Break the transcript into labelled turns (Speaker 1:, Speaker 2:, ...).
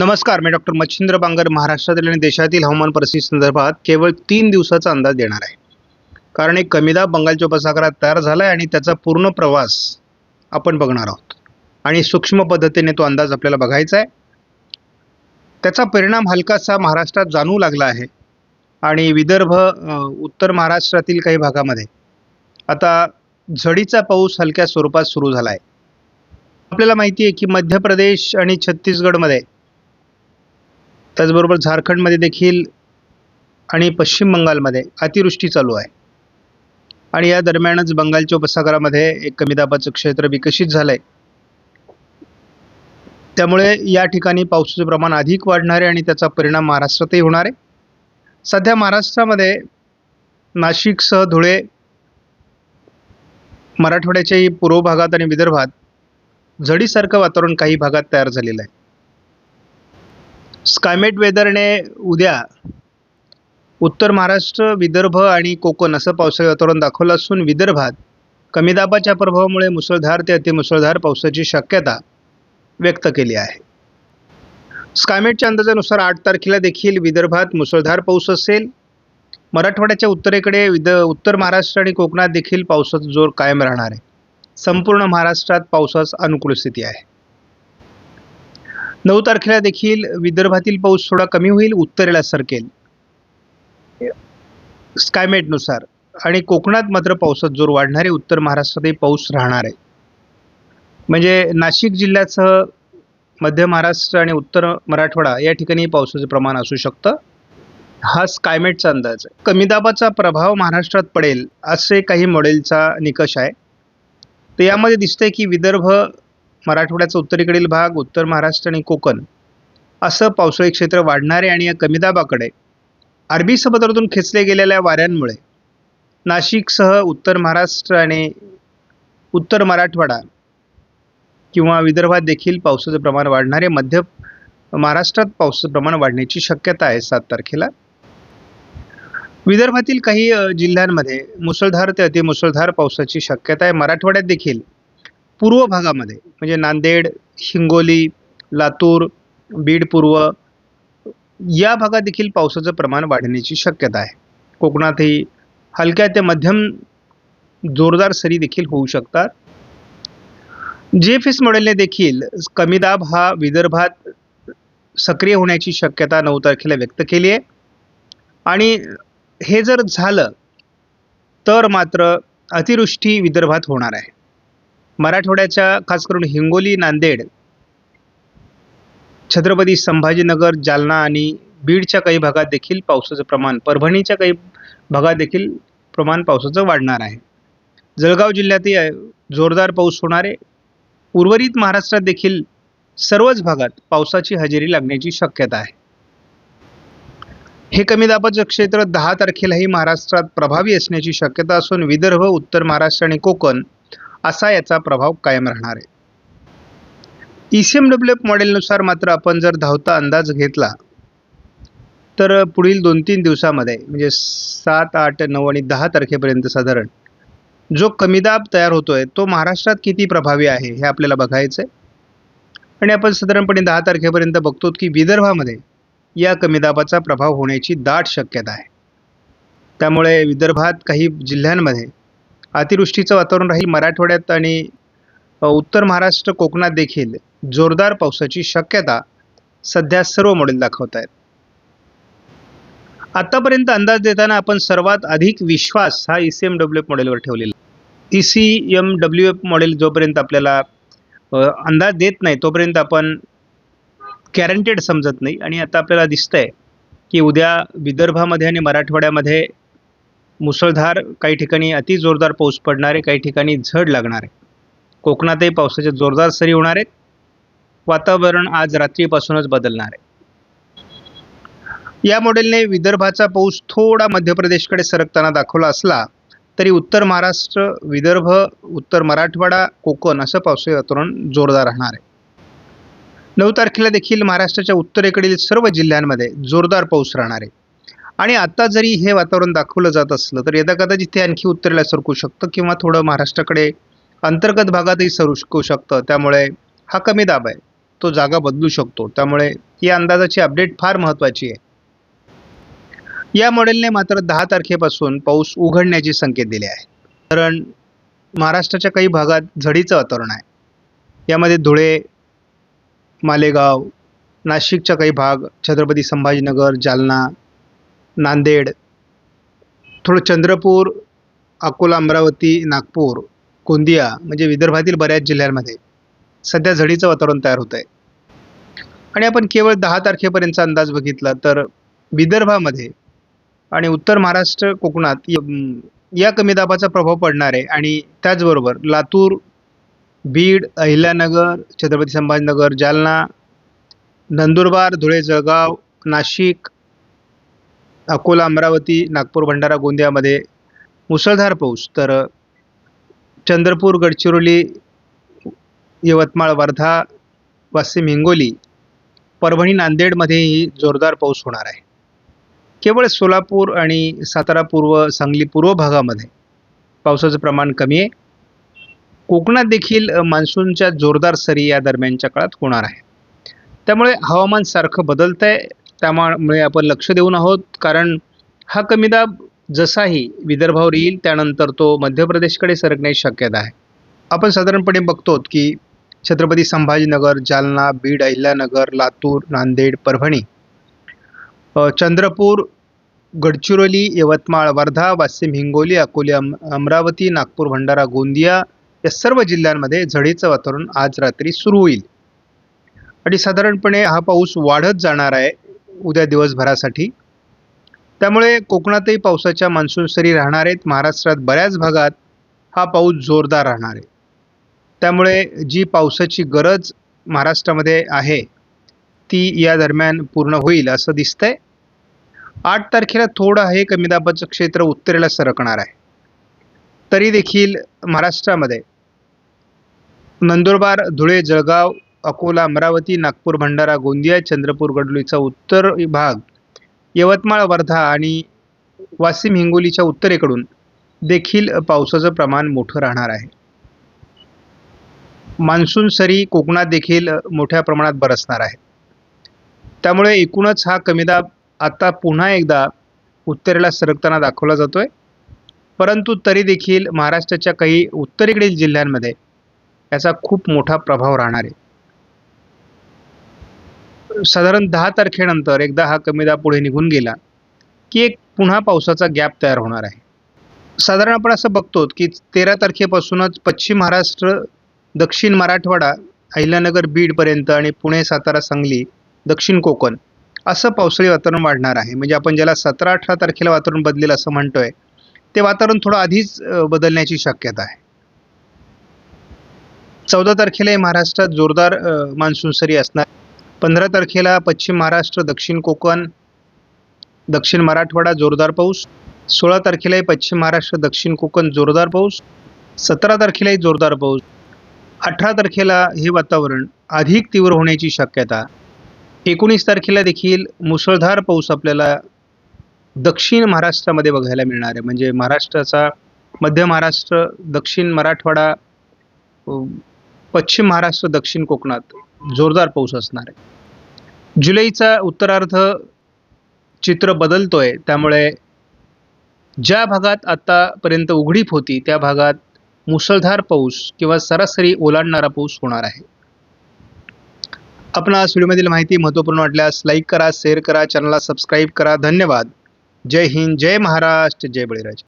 Speaker 1: नमस्कार मी डॉक्टर मच्छिंद्र बांगर महाराष्ट्रातील आणि देशातील हवामान परिस्थिती संदर्भात केवळ तीन दिवसाचा अंदाज देणार आहे. कारण एक कमीदाब बंगालच्या उपसागरात तयार झाला आहे आणि त्याचा पूर्ण प्रवास आपण बघणार आहोत. आणि सूक्ष्म पद्धतीने तो अंदाज आपल्याला बघायचा आहे. त्याचा परिणाम हलकासा महाराष्ट्रात जाणू लागला आहे. आणि विदर्भ उत्तर महाराष्ट्रातील काही भागामध्ये आता झडीचा पाऊस हलक्या स्वरूपात सुरू झाला आहे आपल्याला माहिती आहे की मध्य प्रदेश आणि छत्तीसगडमध्ये त्याचबरोबर झारखंडमध्ये देखील आणि पश्चिम बंगालमध्ये अतिवृष्टी चालू आहे. आणि या दरम्यानच बंगालच्या उपसागरामध्ये एक कमी दाबाचं क्षेत्र विकसित झालं आहे त्यामुळे या ठिकाणी पावसाचं प्रमाण अधिक वाढणार आहे आणि त्याचा परिणाम महाराष्ट्रातही होणार आहे. सध्या महाराष्ट्रामध्ये नाशिकसह धुळे मराठवाड्याच्याही पूर्व भागात आणि विदर्भात झडीसारखं वातावरण काही भागात तयार झालेलं आहे. स्कायमेट वेदरने उद्या उत्तर महाराष्ट्र विदर्भ आणि कोकण असं पावसाळी वातावरण दाखवलं असून विदर्भात कमी दाबाच्या प्रभावामुळे मुसळधार ते अतिमुसळधार पावसाची शक्यता व्यक्त केली आहे. स्कायमेटच्या अंदाजानुसार आठ तारखेला देखील विदर्भात मुसळधार पाऊस असेल. मराठवाड्याच्या उत्तरेकडे विद उत्तर महाराष्ट्र आणि कोकणात देखील पावसाचा जोर कायम राहणार आहे. संपूर्ण महाराष्ट्रात पावसास अनुकूल स्थिती आहे. नऊ तारखेला देखील विदर्भातील पाऊस थोडा कमी होईल उत्तरेला सरकेल. स्कायमेटनुसार आणि कोकणात मात्र पावसात जोर वाढणार आहे. उत्तर महाराष्ट्रातही पाऊस राहणार आहे. म्हणजे नाशिक जिल्ह्यासह मध्य महाराष्ट्र आणि उत्तर मराठवाडा या ठिकाणी पावसाचं प्रमाण असू शकतं. हा स्कायमेटचा अंदाज आहे. कमी दाबाचा प्रभाव महाराष्ट्रात पडेल असे काही मॉडेलचा निकष आहे. तर यामध्ये दिसतंय की विदर्भ मराठवाड्याचा उत्तरेकडील भाग उत्तर महाराष्ट्र आणि कोकण. असं पावसाळी क्षेत्र वाढणारे आणि या कमी दाबाकडे अरबी समुद्रातून खेचले गेलेल्या वाऱ्यांमुळे नाशिकसह उत्तर महाराष्ट्र आणि उत्तर मराठवाडा किंवा विदर्भात देखील पावसाचं प्रमाण वाढणारे मध्य महाराष्ट्रात पावसाचं प्रमाण वाढण्याची शक्यता आहे सात तारखेला. विदर्भातील काही जिल्ह्यांमध्ये मुसळधार ते अतिमुसळधार पावसाची शक्यता आहे. मराठवाड्यात देखील पूर्व भागामध्ये म्हणजे नांदेड हिंगोली लातूर बीड पूर्व या भागात देखील पावसाचं प्रमाण वाढण्याची शक्यता आहे. कोकणातही हलक्या ते मध्यम जोरदार सरी देखील होऊ शकतात. जे एफ एस मॉडेलने देखील कमी दाब हा विदर्भात सक्रिय होण्याची शक्यता नऊ तारखेला व्यक्त केली आहे. आणि हे जर झालं तर मात्र अतिवृष्टी विदर्भात होणार आहे. मराठवाड्याच्या खास करून हिंगोली नांदेड छत्रपती संभाजीनगर जालना आणि बीडच्या काही भागात देखील पावसाचं प्रमाण परभणीच्या काही भागात देखील प्रमाण पावसाचं वाढणार आहे. जळगाव जिल्ह्यातही जोरदार पाऊस होणार आहे उर्वरित महाराष्ट्रात देखील सर्वच भागात पावसाची हजेरी लागण्याची शक्यता आहे. हे कमी दाबाचं क्षेत्र दहा तारखेलाही महाराष्ट्रात प्रभावी असण्याची शक्यता असून विदर्भ उत्तर महाराष्ट्र आणि कोकण असा याचा प्रभाव कायम राहणार आहे. E C M W F मॉडेलनुसार मात्र आपण जर धावता अंदाज घेतला तर पुढील दोन तीन दिवसामध्ये म्हणजे सात आठ नऊ आणि दहा तारखेपर्यंत साधारण जो कमी दाब तयार आहे तो महाराष्ट्रात किती प्रभावी आहे हे आपल्याला बघायचं आहे आणि आपण साधारणपणे दहा तारखेपर्यंत बघतो की विदर्भामध्ये या कमी दाबाचा प्रभाव होण्याची दाट शक्यता आहे. त्यामुळे विदर्भात काही जिल्ह्यांमध्ये अतिवृष्टीचं वातावरण राहील मराठवाड्यात आणि उत्तर महाराष्ट्र कोकणात देखील जोरदार पावसाची शक्यता सध्या सर्व मॉडेल दाखवत आहेत. आतापर्यंत अंदाज देताना आपण सर्वात अधिक विश्वास हा E C M W F मॉडेलवर ठेवलेला E C M W F model जोपर्यंत आपल्याला अंदाज देत नाही तोपर्यंत आपण गॅरंटेड समजत नाही. आणि आता आपल्याला दिसतंय की उद्या विदर्भामध्ये आणि मराठवाड्यामध्ये मुसळधार काही ठिकाणी अति जोरदार पाऊस पडणार आहे काही ठिकाणी झड लागणार आहे. कोकणातही पावसाच्या जोरदार सरी होणार आहेत. वातावरण आज रात्रीपासूनच बदलणार आहे. या मॉडेलने विदर्भाचा पाऊस थोडा मध्य प्रदेशकडे सरकताना दाखवला असला तरी उत्तर महाराष्ट्र विदर्भ उत्तर मराठवाडा कोकण असं पावसाळी वातावरण जोरदार राहणार आहे. नऊ तारखेला देखील महाराष्ट्राच्या उत्तरेकडील सर्व जिल्ह्यांमध्ये जोरदार पाऊस राहणार आहे. आणि आता जरी हे वातावरण दाखवलं जात असलं तर यदा कदाचित ते आणखी उत्तरेला सरकू शकतं किंवा थोडं महाराष्ट्राकडे अंतर्गत भागातही सरकू शकतं. त्यामुळे हा कमी दाब आहे. तो जागा बदलू शकतो. त्यामुळे या अंदाजाची अपडेट फार महत्त्वाची आहे. या मॉडेलने मात्र दहा तारखेपासून पाऊस उघडण्याचे संकेत दिले आहे कारण महाराष्ट्राच्या काही भागात झडीचं वातावरण आहे. यामध्ये धुळे मालेगाव नाशिकचा काही भाग छत्रपती संभाजीनगर जालना नांदेड. थोडं चंद्रपूर अकोला अमरावती नागपूर गोंदिया म्हणजे विदर्भातील बऱ्याच जिल्ह्यांमध्ये सध्या झडीचं वातावरण तयार होत आहे आणि आपण केवळ दहा तारखेपर्यंतचा अंदाज बघितला तर विदर्भामध्ये आणि उत्तर महाराष्ट्र कोकणात या कमी दाबाचा प्रभाव पडणार आहे. आणि त्याचबरोबर लातूर बीड अहिल्यानगर छत्रपती संभाजीनगर जालना नंदुरबार धुळे जळगाव नाशिक अकोला अमरावती नागपूर भंडारा गोंदियामध्ये मुसळधार पाऊस. तर चंद्रपूर गडचिरोली यवतमाळ वर्धा वाशिम हिंगोली परभणी नांदेडमध्येही जोरदार पाऊस होणार आहे. केवळ सोलापूर आणि सातारा पूर्व सांगली पूर्व भागामध्ये पावसाचं प्रमाण कमी आहे. कोकणात देखील मान्सूनच्या जोरदार सरी या दरम्यानच्या काळात होणार आहे. त्यामुळे हवामान सारखं बदलतं आहे त्यामुळे आपण लक्ष देऊन आहोत. कारण हा कमी दाब जसाही विदर्भावर येईल त्यानंतर तो मध्य प्रदेशकडे सरकण्याची शक्यता आहे. आपण साधारणपणे बघतो की छत्रपती संभाजीनगर जालना बीड अहिल्यानगर लातूर नांदेड परभणी चंद्रपूर गडचिरोली यवतमाळ वर्धा वाशिम हिंगोली अकोली अम अमरावती नागपूर भंडारा गोंदिया या सर्व जिल्ह्यांमध्ये झडीचं वातावरण आज रात्री सुरू होईल. आणि साधारणपणे हा पाऊस वाढत जाणार आहे उद्या दिवसभरासाठी. त्यामुळे कोकणातही पावसाच्या मान्सून सरी राहणार आहेत. महाराष्ट्रात बऱ्याच भागात हा पाऊस जोरदार राहणार आहे. त्यामुळे जी पावसाची गरज महाराष्ट्रामध्ये आहे ती या दरम्यान पूर्ण होईल असं दिसतंय. आठ तारखेला थोडं हे कमी दाबाचं क्षेत्र उत्तरेला सरकणार आहे. तरी देखील महाराष्ट्रामध्ये नंदुरबार धुळे जळगाव अकोला अमरावती नागपूर भंडारा गोंदिया चंद्रपूर गडलीचा उत्तर भाग यवतमाळ वर्धा आणि वाशिम हिंगोलीच्या उत्तरेकडून देखील पावसाचं प्रमाण मोठं राहणार आहे. मान्सून सरी कोकणात देखील मोठ्या प्रमाणात बरसणार आहे. त्यामुळे एकूणच हा कमी दाब आता पुन्हा एकदा उत्तरेला सरकताना दाखवला जातोय. परंतु तरी देखील महाराष्ट्राच्या काही उत्तरेकडील जिल्ह्यांमध्ये याचा खूप मोठा प्रभाव राहणार आहे. साधारण दहा तारखेनंतर एकदा हा कमी दाब पुढे निघून गेला की एक पुन्हा पावसाचा गॅप तयार होणार आहे. साधारण आपण असं बघतो की तेरा तारखेपासूनच पश्चिम महाराष्ट्र दक्षिण मराठवाडा अहिल्यानगर बीडपर्यंत आणि पुणे सातारा सांगली दक्षिण कोकण असं पावसाळी वातावरण वाढणार आहे. म्हणजे आपण ज्याला सतरा अठरा तारखेला वातावरण बदलेल असं म्हणतोय ते वातावरण थोडं आधीच बदलण्याची शक्यता आहे. चौदा तारखेला महाराष्ट्रात जोरदार मान्सून सरी असणार. पंधरा तारखेला पश्चिम महाराष्ट्र दक्षिण कोकण दक्षिण मराठवाडा जोरदार पाऊस सोळा तारखेलाही पश्चिम महाराष्ट्र दक्षिण कोकण जोरदार पाऊस सतरा तारखेलाही जोरदार पाऊस अठरा तारखेला हे वातावरण अधिक तीव्र होण्याची शक्यता. एकोणीस तारखेला देखील मुसळधार पाऊस आपल्याला दक्षिण महाराष्ट्रामध्ये बघायला मिळणार आहे. म्हणजे महाराष्ट्राचा मध्य महाराष्ट्र दक्षिण मराठवाडा पश्चिम महाराष्ट्र दक्षिण कोकणात जोरदार पाऊस असणार आहे. जुलैचा उत्तरार्ध चित्र बदलतोय. त्यामुळे ज्या भागात आतापर्यंत उघडीप होती त्या भागात मुसळधार पाऊस किंवा सरासरी ओलांडणारा पाऊस होणार आहे. आपण व्हिडिओमधील माहिती महत्त्वपूर्ण वाटल्यास लाईक करा शेअर करा चॅनलला सबस्क्राईब करा. धन्यवाद. जय हिंद जय महाराष्ट्र जय बळीराज.